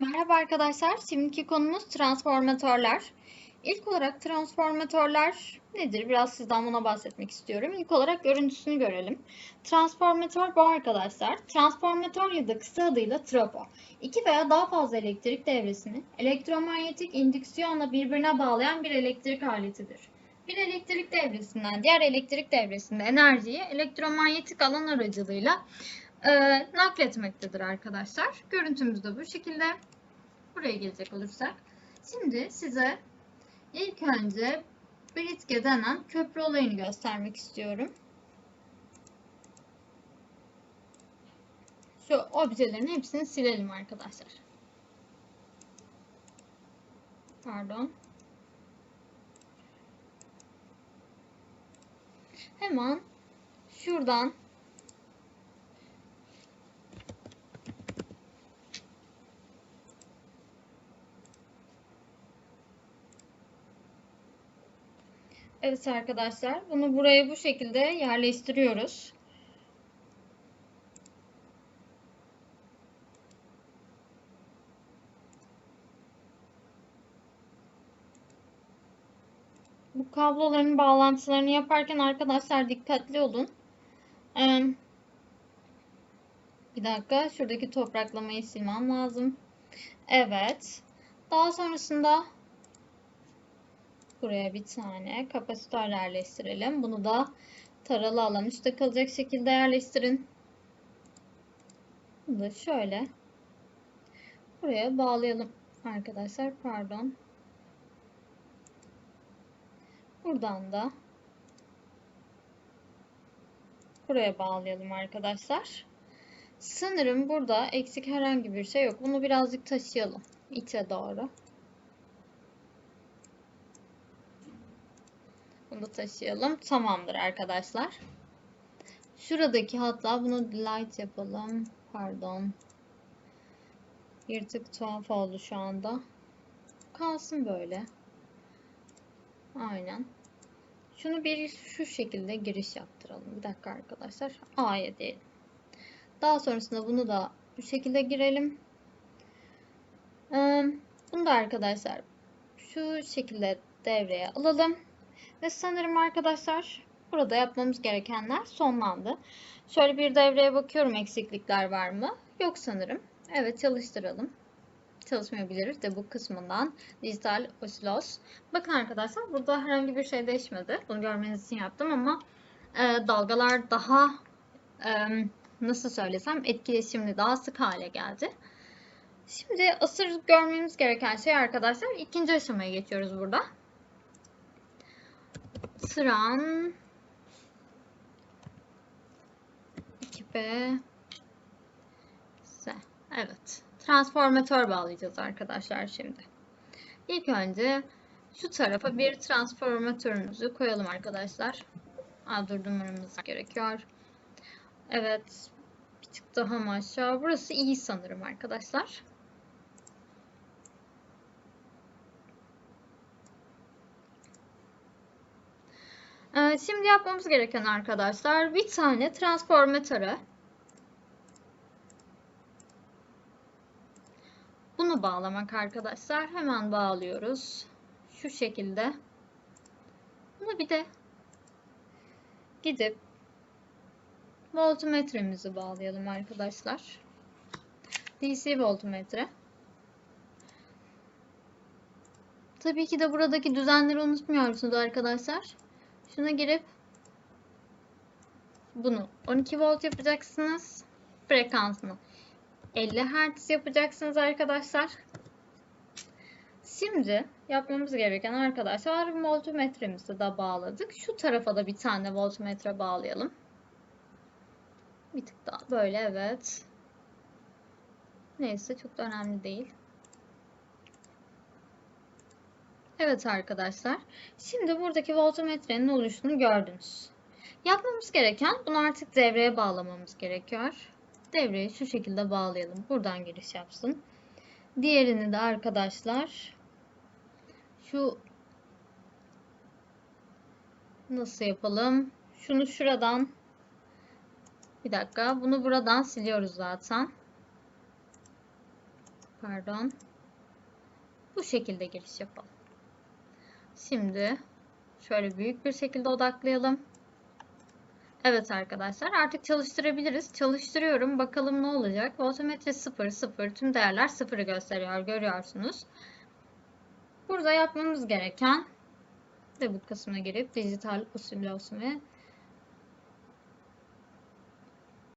Merhaba arkadaşlar. Şimdiki konumuz transformatörler. İlk olarak transformatörler nedir? Biraz sizden buna bahsetmek istiyorum. İlk olarak görüntüsünü görelim. Transformatör bu arkadaşlar. Transformatör ya da kısa adıyla trapo. İki veya daha fazla elektrik devresini elektromanyetik indüksiyonla birbirine bağlayan bir elektrik aletidir. Bir elektrik devresinden diğer elektrik devresinde enerjiyi elektromanyetik alan aracılığıyla e, nakletmektedir arkadaşlar. Görüntümüz de bu şekilde. Buraya gelecek olursak. Şimdi size ilk önce Britge denen köprü olayını göstermek istiyorum. Şu objelerin hepsini silelim arkadaşlar. Pardon. Hemen şuradan Evet arkadaşlar, bunu buraya bu şekilde yerleştiriyoruz. Bu kabloların bağlantılarını yaparken arkadaşlar dikkatli olun. Bir dakika, şuradaki topraklamayı silmem lazım. Evet. Daha sonrasında Buraya bir tane kapasitör yerleştirelim. Bunu da taralı alan üstte kalacak şekilde yerleştirin. Bunu da şöyle buraya bağlayalım arkadaşlar. Pardon. Buradan da buraya bağlayalım arkadaşlar. Sanırım burada eksik herhangi bir şey yok. Bunu birazcık taşıyalım içe doğru. Bunu da taşıyalım. Tamamdır arkadaşlar. Şuradaki hatta bunu light yapalım. Pardon. Bir tık tuhaf oldu şu anda. Kalsın böyle. Aynen. Şunu bir şu şekilde giriş yaptıralım. Bir dakika arkadaşlar. A'ya diyelim. Daha sonrasında bunu da bu şekilde girelim. Bunu da arkadaşlar şu şekilde devreye alalım. Ve sanırım arkadaşlar burada yapmamız gerekenler sonlandı. Şöyle bir devreye bakıyorum eksiklikler var mı? Yok sanırım. Evet çalıştıralım. Çalışmayabilir de bu kısmından dijital osilos. Bakın arkadaşlar burada herhangi bir şey değişmedi. Bunu görmeniz için yaptım ama e, dalgalar daha e, nasıl söylesem etkileşimli daha sık hale geldi. Şimdi asır görmemiz gereken şey arkadaşlar ikinci aşamaya geçiyoruz burada. Sıran 2B S. Evet. Transformatör bağlayacağız arkadaşlar şimdi. İlk önce şu tarafa bir transformatörümüzü koyalım arkadaşlar. Aa, durdurmamız gerekiyor. Evet. Bir tık daha mı aşağı? Burası iyi sanırım arkadaşlar. Şimdi yapmamız gereken arkadaşlar bir tane transformatöre bunu bağlamak arkadaşlar. Hemen bağlıyoruz. Şu şekilde. Bunu bir de gidip voltmetremizi bağlayalım arkadaşlar. DC voltmetre. Tabii ki de buradaki düzenleri unutmuyorsunuz arkadaşlar. Şuna girip bunu 12 volt yapacaksınız. Frekansını 50 Hz yapacaksınız arkadaşlar. Şimdi yapmamız gereken arkadaşlar voltmetremizi de bağladık. Şu tarafa da bir tane voltmetre bağlayalım. Bir tık daha böyle evet. Neyse çok da önemli değil. Evet arkadaşlar. Şimdi buradaki voltmetrenin oluşunu gördünüz. Yapmamız gereken bunu artık devreye bağlamamız gerekiyor. Devreyi şu şekilde bağlayalım. Buradan giriş yapsın. Diğerini de arkadaşlar şu nasıl yapalım? Şunu şuradan bir dakika. Bunu buradan siliyoruz zaten. Pardon. Bu şekilde giriş yapalım. Şimdi şöyle büyük bir şekilde odaklayalım. Evet arkadaşlar artık çalıştırabiliriz. Çalıştırıyorum. Bakalım ne olacak. Voltmetre 0 0 tüm değerler 0'ı gösteriyor. Görüyorsunuz. Burada yapmamız gereken de bu kısmına girip dijital usul ve